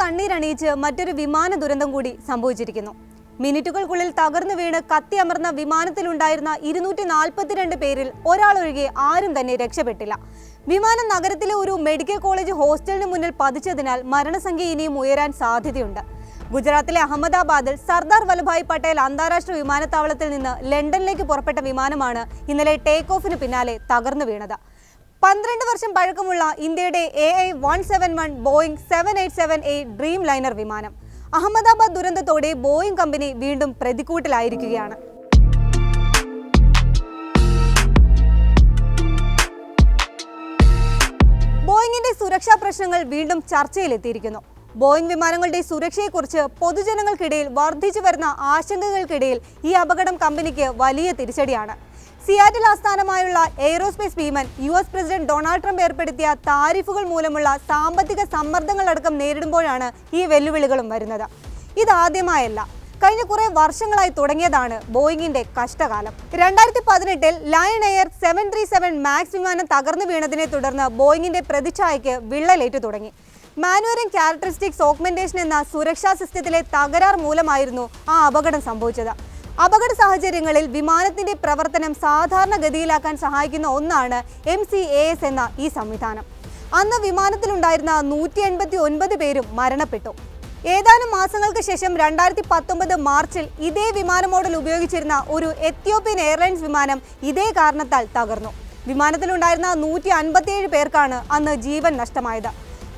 കണ്ണീരണിയിച്ച് മറ്റൊരു വിമാന ദുരന്തം കൂടി സംഭവിച്ചിരിക്കുന്നു. മിനിറ്റുകൾക്കുള്ളിൽ തകർന്നു വീണ് കത്തിയമർന്ന വിമാനത്തിലുണ്ടായിരുന്ന ഇരുന്നൂറ്റി നാൽപ്പത്തിരണ്ട് പേരിൽ ഒരാളൊഴികെ ആരും തന്നെ രക്ഷപ്പെട്ടില്ല. വിമാനം നഗരത്തിലെ ഒരു മെഡിക്കൽ കോളേജ് ഹോസ്റ്റലിന് മുന്നിൽ പതിച്ചതിനാൽ മരണസംഖ്യ ഇനിയും ഉയരാൻ സാധ്യതയുണ്ട്. ഗുജറാത്തിലെ അഹമ്മദാബാദിൽ സർദാർ വല്ലഭായ് പട്ടേൽ അന്താരാഷ്ട്ര വിമാനത്താവളത്തിൽ നിന്ന് ലണ്ടനിലേക്ക് പുറപ്പെട്ട വിമാനമാണ് ഇന്നലെ ടേക്ക് ഓഫിന് പിന്നാലെ തകർന്നു വീണത്. പന്ത്രണ്ട് വർഷം പഴക്കമുള്ള ഇന്ത്യയുടെ A I one seven one Boeing seven eight seven a dreamliner വിമാനം. അഹമ്മദാബാദ് ദുരന്തത്തോടെ ബോയിങ് കമ്പനി വീണ്ടും പ്രതിക്കൂട്ടിലായിരിക്കുകയാണ്. ബോയിങ്ങിന്റെ സുരക്ഷാ പ്രശ്നങ്ങൾ വീണ്ടും ചർച്ചയിലെത്തിയിരിക്കുന്നു. ബോയിങ് വിമാനങ്ങളുടെ സുരക്ഷയെക്കുറിച്ച് പൊതുജനങ്ങൾക്കിടയിൽ വർദ്ധിച്ചു വരുന്ന ആശങ്കകൾക്കിടയിൽ ഈ അപകടം കമ്പനിക്ക് വലിയ തിരിച്ചടിയാണ്. സിയാറ്റിൽ ആസ്ഥാനമായുള്ള എയ്റോസ്പേസ് ഭീമൻ U S president Donald Trump ഏർപ്പെടുത്തിയ താരിഫുകൾ മൂലമുള്ള സാമ്പത്തിക സമ്മർദ്ദങ്ങളടക്കം നേരിടുമ്പോഴാണ് ഈ വെല്ലുവിളികളും വരുന്നത്. ഇതാദ്യമായല്ല കഴിഞ്ഞ കുറേ വർഷങ്ങളായി തുടങ്ങിയതാണ് ബോയിങ്ങിന്റെ കഷ്ടകാലം. രണ്ടായിരത്തി പതിനെട്ടിൽ Lion Air seven three seven Max വിമാനം തകർന്നു വീണതിനെ തുടർന്ന് ബോയിങ്ങിന്റെ പ്രതിച്ഛായയ്ക്ക് വിള്ളലേറ്റു തുടങ്ങി. മാനുവറിംഗ് ക്യാരക്ടറിസ്റ്റിക്സ് ഓഗ്മെന്റേഷൻ എന്ന സുരക്ഷാ സിസ്റ്റത്തിലെ തകരാർ മൂലമായിരുന്നു ആ അപകടം സംഭവിച്ചത്. അപകട സാഹചര്യങ്ങളിൽ വിമാനത്തിന്റെ പ്രവർത്തനം സാധാരണഗതിയിലാക്കാൻ സഹായിക്കുന്ന ഒന്നാണ് എം സി എ എസ് എന്ന ഈ സംവിധാനം. അന്ന് വിമാനത്തിലുണ്ടായിരുന്ന നൂറ്റി എൺപത്തി ഒൻപത് പേരും മരണപ്പെട്ടു. ഏതാനും മാസങ്ങൾക്ക് ശേഷം രണ്ടായിരത്തി പത്തൊമ്പത് മാർച്ചിൽ ഇതേ വിമാന മോഡൽ ഉപയോഗിച്ചിരുന്ന ഒരു എത്യോപ്യൻ എയർലൈൻസ് വിമാനം ഇതേ കാരണത്താൽ തകർന്നു. വിമാനത്തിലുണ്ടായിരുന്ന നൂറ്റി അൻപത്തിയേഴ് പേർക്കാണ് അന്ന് ജീവൻ നഷ്ടമായത്.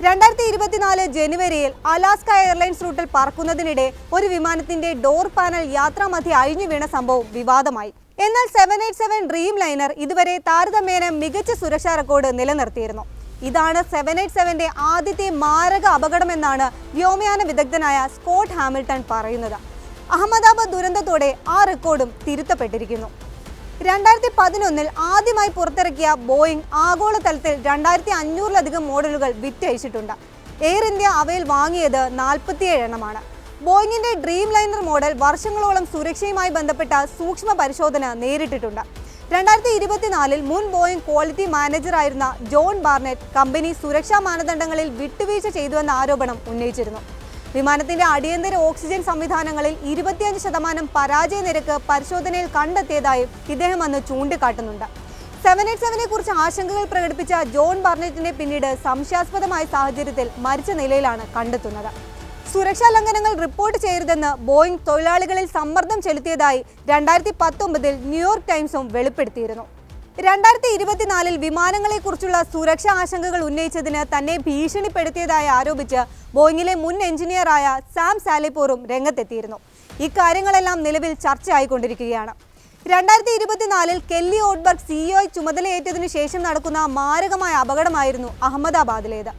രണ്ടായിരത്തി ഇരുപത്തിനാല് ജനുവരിയിൽ അലാസ്ക എയർലൈൻസ് റൂട്ടിൽ പറക്കുന്നതിനിടെ ഒരു വിമാനത്തിന്റെ ഡോർ പാനൽ യാത്രാമധ്യ അഴിഞ്ഞു വീണ സംഭവം വിവാദമായി. എന്നാൽ seven eight seven dream liner ഇതുവരെ താരതമ്യേന മികച്ച സുരക്ഷാ റെക്കോർഡ് നിലനിർത്തിയിരുന്നു. ഇതാണ് സെവൻ എയ്റ്റ് സെവന്റെ ആദ്യത്തെ മാരക അപകടമെന്നാണ് വ്യോമയാന വിദഗ്ധനായ സ്കോട്ട് ഹാമിൽട്ടൺ പറയുന്നത്. അഹമ്മദാബാദ് ദുരന്തത്തോടെ ആ റെക്കോർഡും തിരുത്തപ്പെട്ടിരിക്കുന്നു. രണ്ടായിരത്തി പതിനൊന്നിൽ ആദ്യമായി പുറത്തിറക്കിയ ബോയിങ് ആഗോളതലത്തിൽ രണ്ടായിരത്തി അഞ്ഞൂറിലധികം മോഡലുകൾ വിറ്റഴിച്ചിട്ടുണ്ട്. എയർ ഇന്ത്യ അവയിൽ വാങ്ങിയത് നാൽപ്പത്തിയേഴ് എണ്ണമാണ് ബോയിങ്ങിന്റെ ഡ്രീം ലൈനർ മോഡൽ വർഷങ്ങളോളം സുരക്ഷയുമായി ബന്ധപ്പെട്ട സൂക്ഷ്മ പരിശോധന നേരിട്ടിട്ടുണ്ട്. രണ്ടായിരത്തി ഇരുപത്തിനാലിൽ മുൻ ബോയിങ് ക്വാളിറ്റി മാനേജറായിരുന്ന ജോൺ ബാർനെറ്റ് കമ്പനി സുരക്ഷാ മാനദണ്ഡങ്ങളിൽ വിട്ടുവീഴ്ച ചെയ്തുവെന്ന ആരോപണം ഉന്നയിച്ചിരുന്നു. വിമാനത്തിന്റെ അടിയന്തര ഓക്സിജൻ സംവിധാനങ്ങളിൽ ഇരുപത്തിയഞ്ച് ശതമാനം പരാജയ നിരക്ക് പരിശോധനയിൽ കണ്ടെത്തിയതായും ഇദ്ദേഹം അന്ന് ചൂണ്ടിക്കാട്ടുന്നുണ്ട്. സെവൻ എയ്റ്റ് സെവനെ കുറിച്ച് ആശങ്കകൾ പ്രകടിപ്പിച്ച ജോൺ ബർണറ്റിന്റെ പിന്നീട് സംശയാസ്പദമായ സാഹചര്യത്തിൽ മരിച്ച നിലയിലാണ് കണ്ടെത്തുന്നത്. സുരക്ഷാ ലംഘനങ്ങൾ റിപ്പോർട്ട് ചെയ്യരുതെന്ന് ബോയിങ് തൊഴിലാളികളിൽ സമ്മർദ്ദം ചെലുത്തിയതായി രണ്ടായിരത്തി പത്തൊമ്പതിൽ ന്യൂയോർക്ക് ടൈംസും വെളിപ്പെടുത്തിയിരുന്നു. രണ്ടായിരത്തി ഇരുപത്തിനാലിൽ വിമാനങ്ങളെക്കുറിച്ചുള്ള സുരക്ഷാ ആശങ്കകൾ ഉന്നയിച്ചതിന് തന്നെ ഭീഷണിപ്പെടുത്തിയതായി ആരോപിച്ച് ബോയിങ്ങിലെ മുൻ എഞ്ചിനീയറായ സാം സാലിപ്പോറും രംഗത്തെത്തിയിരുന്നു. ഇക്കാര്യങ്ങളെല്ലാം നിലവിൽ ചർച്ചയായിക്കൊണ്ടിരിക്കുകയാണ്. രണ്ടായിരത്തി ഇരുപത്തിനാലിൽ കെല്ലി ഓഡ്ബർഗ് സിഇഒ ചുമതലയേറ്റതിനു ശേഷം നടക്കുന്ന മാരകമായ അപകടമായിരുന്നു അഹമ്മദാബാദിലേത്.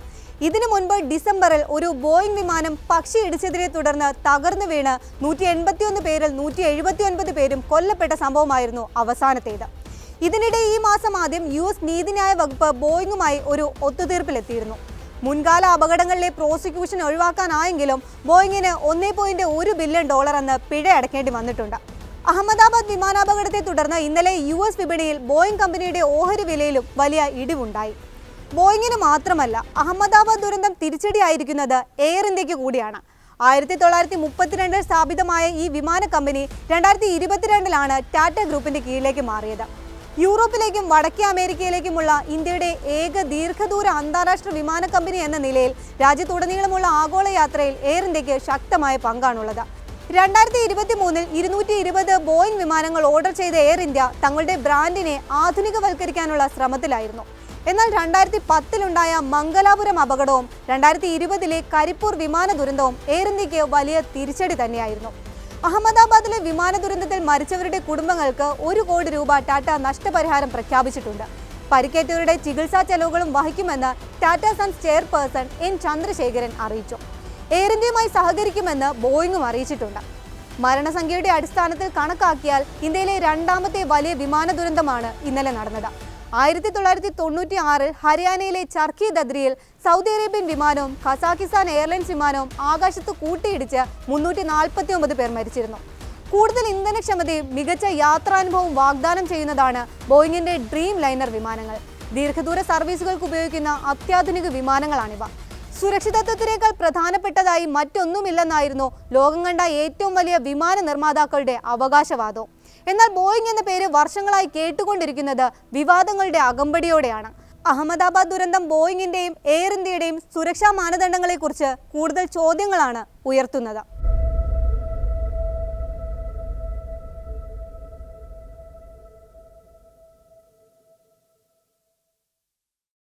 ഇതിനു മുൻപ് ഡിസംബറിൽ ഒരു ബോയിങ് വിമാനം പക്ഷി ഇടിച്ചതിനെ തുടർന്ന് തകർന്നു വീണ് നൂറ്റി എൺപത്തിയൊന്ന് പേരിൽ നൂറ്റി എഴുപത്തിയൊൻപത് പേരും കൊല്ലപ്പെട്ട സംഭവമായിരുന്നു അവസാനത്തേത്. ഇതിനിടെ ഈ മാസം ആദ്യം യു എസ് നീതിന്യായ വകുപ്പ് ബോയിങ്ങുമായി ഒരു ഒത്തുതീർപ്പിലെത്തിയിരുന്നു. മുൻകാല അപകടങ്ങളിലെ പ്രോസിക്യൂഷൻ ഒഴിവാക്കാനായെങ്കിലും ബോയിങ്ങിന് ഒന്നേ പോയിന്റ് ഒരു ബില്യൺ ഡോളർ എന്ന് പിഴ അടയ്ക്കേണ്ടി വന്നിട്ടുണ്ട്. അഹമ്മദാബാദ് വിമാനാപകടത്തെ തുടർന്ന് ഇന്നലെ യു എസ് വിപണിയിൽ ബോയിങ് കമ്പനിയുടെ ഓഹരി വിലയിലും വലിയ ഇടിവുണ്ടായി. ബോയിങ്ങിന് മാത്രമല്ല അഹമ്മദാബാദ് ദുരന്തം തിരിച്ചടിയായിരിക്കുന്നത് എയർ ഇന്ത്യയ്ക്ക് കൂടിയാണ്. ആയിരത്തി തൊള്ളായിരത്തി മുപ്പത്തിരണ്ടിൽ സ്ഥാപിതമായ ഈ വിമാന കമ്പനി രണ്ടായിരത്തി ഇരുപത്തിരണ്ടിലാണ് ടാറ്റ ഗ്രൂപ്പിന്റെ കീഴിലേക്ക് മാറിയത്. യൂറോപ്പിലേക്കും വടക്കേ അമേരിക്കയിലേക്കുമുള്ള ഇന്ത്യയുടെ ഏക ദീർഘദൂര അന്താരാഷ്ട്ര വിമാന കമ്പനി എന്ന നിലയിൽ രാജ്യത്തുടനീളമുള്ള ആഗോള യാത്രയിൽ എയർ ഇന്ത്യയ്ക്ക് ശക്തമായ പങ്കാണുള്ളത്. രണ്ടായിരത്തി ഇരുപത്തി മൂന്നിൽ ഇരുന്നൂറ്റി ഇരുപത് ബോയിങ് വിമാനങ്ങൾ ഓർഡർ ചെയ്ത എയർ ഇന്ത്യ തങ്ങളുടെ ബ്രാൻഡിനെ ആധുനികവൽക്കരിക്കാനുള്ള ശ്രമത്തിലായിരുന്നു. എന്നാൽ രണ്ടായിരത്തി പത്തിലുണ്ടായ മംഗലാപുരം അപകടവും രണ്ടായിരത്തി ഇരുപതിലെ കരിപ്പൂർ വിമാന ദുരന്തവും എയർ ഇന്ത്യയ്ക്ക് വലിയ തിരിച്ചടി തന്നെയായിരുന്നു. അഹമ്മദാബാദിലെ വിമാന ദുരന്തത്തിൽ മരിച്ചവരുടെ കുടുംബങ്ങൾക്ക് ഒരു കോടി രൂപ ടാറ്റ നഷ്ടപരിഹാരം പ്രഖ്യാപിച്ചിട്ടുണ്ട്. പരിക്കേറ്റവരുടെ ചികിത്സാ ചെലവുകളും വഹിക്കുമെന്ന് Tata Sons chairperson N Chandrasekaran അറിയിച്ചു. എയർ ഇന്ത്യയുമായി സഹകരിക്കുമെന്ന് ബോയിങ്ങും അറിയിച്ചിട്ടുണ്ട്. മരണസംഖ്യയുടെ അടിസ്ഥാനത്തിൽ കണക്കാക്കിയാൽ ഇന്ത്യയിലെ രണ്ടാമത്തെ വലിയ വിമാന ദുരന്തമാണ് ഇന്നലെ നടന്നത്. ആയിരത്തി തൊള്ളായിരത്തി തൊണ്ണൂറ്റി ആറിൽ ഹരിയാനയിലെ ചർക്കി ദദ്രിയിൽ സൗദി അറേബ്യൻ വിമാനവും ഖസാക്കിസ്ഥാൻ എയർലൈൻസ് വിമാനവും ആകാശത്ത് കൂട്ടിയിടിച്ച് മുന്നൂറ്റി നാൽപ്പത്തി ഒമ്പത് പേർ മരിച്ചിരുന്നു. കൂടുതൽ ഇന്ധനക്ഷമതയും മികച്ച യാത്രാനുഭവവും വാഗ്ദാനം ചെയ്യുന്നതാണ് ബോയിങ്ങിന്റെ ഡ്രീം ലൈനർ വിമാനങ്ങൾ. ദീർഘദൂര സർവീസുകൾക്ക് ഉപയോഗിക്കുന്ന അത്യാധുനിക വിമാനങ്ങളാണിവ. സുരക്ഷിതത്വത്തിനേക്കാൾ പ്രധാനപ്പെട്ടതായി മറ്റൊന്നുമില്ലെന്നായിരുന്നു ലോകം കണ്ട ഏറ്റവും വലിയ വിമാന നിർമ്മാതാക്കളുടെ അവകാശവാദവും എന്നാൽ ബോയിങ് എന്ന പേര് വർഷങ്ങളായി കേട്ടുകൊണ്ടിരിക്കുന്നത് വിവാദങ്ങളുടെ അകമ്പടിയോടെയാണ്. അഹമ്മദാബാദ് ദുരന്തം ബോയിങ്ങിന്റെയും എയർ ഇന്ത്യയുടെയും സുരക്ഷാ മാനദണ്ഡങ്ങളെക്കുറിച്ച് കൂടുതൽ ചോദ്യങ്ങളാണ് ഉയർത്തുന്നത്.